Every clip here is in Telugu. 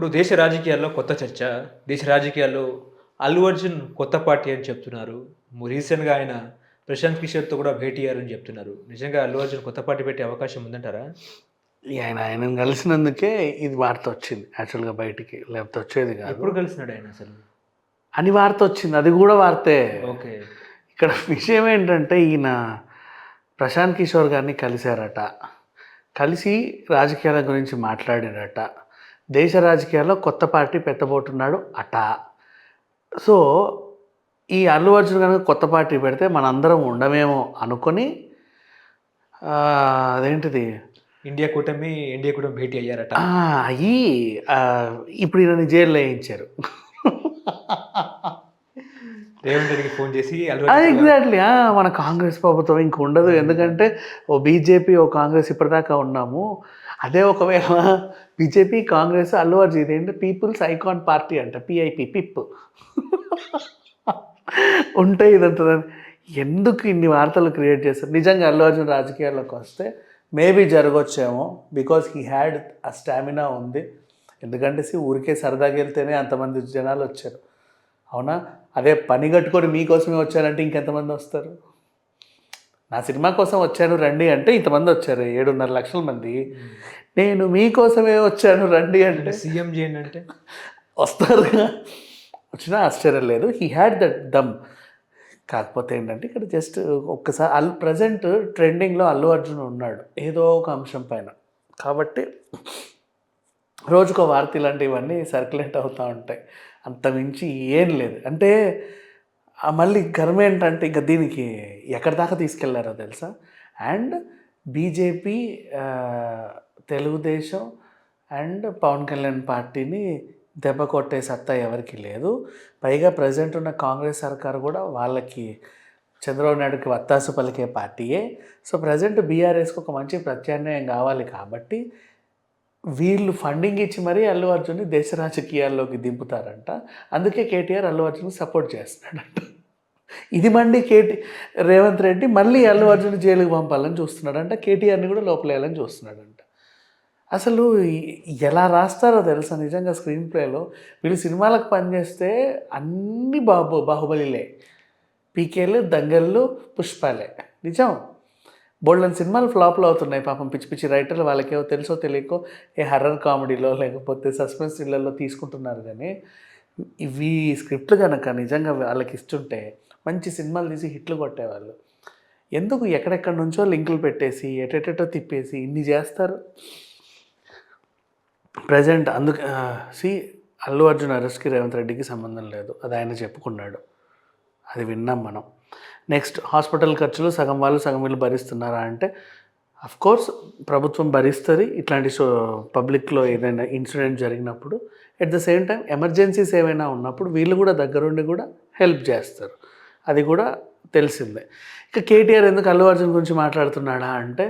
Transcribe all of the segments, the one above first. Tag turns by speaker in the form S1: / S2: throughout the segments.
S1: ఇప్పుడు దేశ రాజకీయాల్లో కొత్త చర్చ దేశ రాజకీయాల్లో అల్లు అర్జున్ కొత్త పార్టీ అని చెప్తున్నారు. రీసెంట్గా ఆయన ప్రశాంత్ కిషోర్తో కూడా భేటీ అయ్యారని చెప్తున్నారు. నిజంగా అల్లు అర్జున్ కొత్త పార్టీ పెట్టే అవకాశం ఉందంటారా?
S2: ఆయన ఆయనను కలిసినందుకే ఇది వార్త వచ్చింది. యాక్చువల్గా బయటికి లేకపోతే వచ్చేది కాదు.
S1: ఎప్పుడు కలిసినాడు ఆయన అసలు?
S2: అని వార్త వచ్చింది. అది కూడా వార్తే.
S1: ఓకే.
S2: ఇక్కడ విషయం ఏంటంటే ఈయన ప్రశాంత్ కిషోర్ గారిని కలిశారట. కలిసి రాజకీయాల గురించి మాట్లాడారట. దేశ రాజకీయాల్లో కొత్త పార్టీ పెట్టబోతున్నాడు అట. సో ఈ అల్లు అర్జున్ కనుక కొత్త పార్టీ పెడితే మనందరం ఉండమేమో అనుకొని అదేంటిది?
S1: ఇండియా కూటమి ఇండియా కూటమి భేటీ అయ్యారట.
S2: అయ్యి ఇప్పుడు ఈయనని జైల్లో వేయించారు.
S1: రేవంత్ ఫోన్ చేసి
S2: ఎగ్జాక్ట్లీ మన కాంగ్రెస్ ప్రభుత్వం ఇంక ఉండదు. ఎందుకంటే ఓ బీజేపీ ఓ కాంగ్రెస్ ఇప్పటిదాకా ఉన్నాము. అదే ఒకవేళ బీజేపీ కాంగ్రెస్ అల్లు అర్జున్ ఇదేంటి పీపుల్స్ ఐకాన్ పార్టీ అంట. పిఐపి పిప్ ఉంటే ఇదంతా ఎందుకు ఇన్ని వార్తలు క్రియేట్ చేస్తారు? నిజంగా అల్లు అర్జున్ రాజకీయాల్లోకి వస్తే మేబీ జరగవచ్చేమో బికాస్ హీ హ్యాడ్ ఆ స్టామినా ఉంది. ఎందుకంటే సి ఊరికే సరదాగా వెళ్తేనే అంతమంది జనాలు వచ్చారు. అవునా? అదే పని కట్టుకొని మీకోసమే వచ్చారంటే ఇంకెంతమంది వస్తారు? నా సినిమా కోసం వచ్చాను రండి అంటే ఇంతమంది వచ్చారు ఏడున్నర లక్షల మంది. నేను మీకోసమే వచ్చాను రండి అంటే
S1: సీఎం చేయండి అంటే?
S2: వస్తారు వచ్చినా ఆశ్చర్యం లేదు. హీ హ్యాడ్ దట్ దమ్. కాకపోతే ఏంటంటే ఇక్కడ జస్ట్ ఒక్కసారి అల్ ప్రజెంట్ ట్రెండింగ్లో అల్లు అర్జున్ ఉన్నాడు. ఏదో ఒక అంశం పైన. కాబట్టి రోజుకో వార్త ఇలాంటివన్నీ సర్క్యులేట్ అవుతూ ఉంటాయి. అంత మించి ఏం లేదు. అంటే మళ్ళీ గర్వం ఏంటంటే ఇంకా దీనికి ఎక్కడి దాకా తీసుకెళ్ళారో తెలుసా? And BJP Telugu Desam and Pawan Kalyan పార్టీని దెబ్బ కొట్టే సత్తా ఎవరికి లేదు. పైగా ప్రజెంట్ ఉన్న కాంగ్రెస్ సర్కార్ కూడా వాళ్ళకి చంద్రబాబు నాయుడుకి వత్తాసు పలికే పార్టీయే. సో ప్రజెంట్ బీఆర్ఎస్కి ఒక మంచి ప్రత్యామ్నాయం కావాలి కాబట్టి వీళ్ళు ఫండింగ్ ఇచ్చి మరీ అల్లు అర్జున్ని దేశ రాజకీయాల్లోకి దింపుతారంట. అందుకే కేటీఆర్ అల్లు అర్జున్ సపోర్ట్ చేస్తున్నాడంట. ఇది మండి కేటీ రేవంత్ రెడ్డి మళ్ళీ అల్లు అర్జున్ జైలుకి పంపాలని చూస్తున్నాడంట. కేటీఆర్ని కూడా లోపలేయాలని చూస్తున్నాడంట. అసలు ఎలా రాస్తారో తెలుసా? నిజంగా స్క్రీన్ ప్లేలో వీళ్ళు సినిమాలకు పనిచేస్తే అన్ని బాబు బాహుబలిలే. పీకేలు దంగళ్ళు పుష్పాలే. నిజం? బోల్డన్ సినిమాలు ఫ్లాప్లు అవుతున్నాయి. పాపం పిచ్చి పిచ్చి రైటర్లు వాళ్ళకేవో తెలుసో తెలియకో ఏ హర్రర్ కామెడీలో లేకపోతే సస్పెన్స్ థ్రిల్లర్లో తీసుకుంటున్నారు కానీ ఇవి స్క్రిప్ట్లు కనుక నిజంగా వాళ్ళకి ఇస్తుంటే మంచి సినిమాలు తీసి హిట్లు కొట్టేవాళ్ళు. ఎందుకు ఎక్కడెక్కడి నుంచో లింకులు పెట్టేసి ఎటెటో తిప్పేసి ఇన్ని చేస్తారు? ప్రజెంట్ అందుకు సి అల్లు అర్జున్ అరెస్ట్కి రేవంత్ రెడ్డికి సంబంధం లేదు. అది ఆయన చెప్పుకున్నాడు. అది విన్నాం మనం. నెక్స్ట్ హాస్పిటల్ ఖర్చులు సగం వాళ్ళు సగం వీళ్ళు భరిస్తున్నారా అంటే అఫ్ కోర్స్ ప్రభుత్వం భరిస్తుంది. ఇట్లాంటి సో పబ్లిక్లో ఏదైనా ఇన్సిడెంట్ జరిగినప్పుడు at the same time emergencies ఏమైనా ఉన్నప్పుడు వీళ్ళు కూడా దగ్గరుండి కూడా హెల్ప్ చేస్తారు. అది కూడా తెలిసిందే. ఇక కేటీఆర్ ఎందుకు అల్లు అర్జున్ గురించి మాట్లాడుతున్నాడా అంటే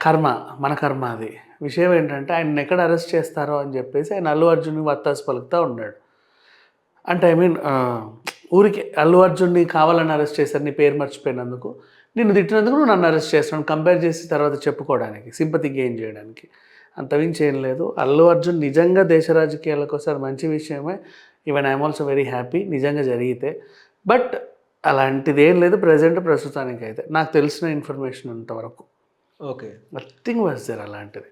S2: కర్మ మన కర్మ అది. విషయం ఏంటంటే ఆయన ఎక్కడ అరెస్ట్ చేస్తారో అని చెప్పేసి ఆయన అల్లు అర్జున్ వత్తాసు పలుకుతూ ఉన్నాడు. అంటే ఐ మీన్ uh, ఊరికి అల్లు అర్జున్ని కావాలని అరెస్ట్ చేశారు నీ పేరు మర్చిపోయినందుకు. నిన్ను తిట్టినందుకు నువ్వు నన్ను అరెస్ట్ చేస్తున్నాను కంపేర్ చేసి తర్వాత చెప్పుకోవడానికి సింపతి గెయిన్ చేయడానికి. అంతమించి ఏం లేదు. అల్లు అర్జున్ నిజంగా దేశ రాజకీయాలకు అది మంచి విషయమే. Even I'm also very happy నిజంగా జరిగితే. బట్ అలాంటిది ఏం లేదు. ప్రజెంట్ ప్రస్తుతానికి అయితే నాకు తెలిసిన ఇన్ఫర్మేషన్ అంతవరకు.
S1: ఓకే
S2: నథింగ్ వాజ్ దేర్ అలాంటిది.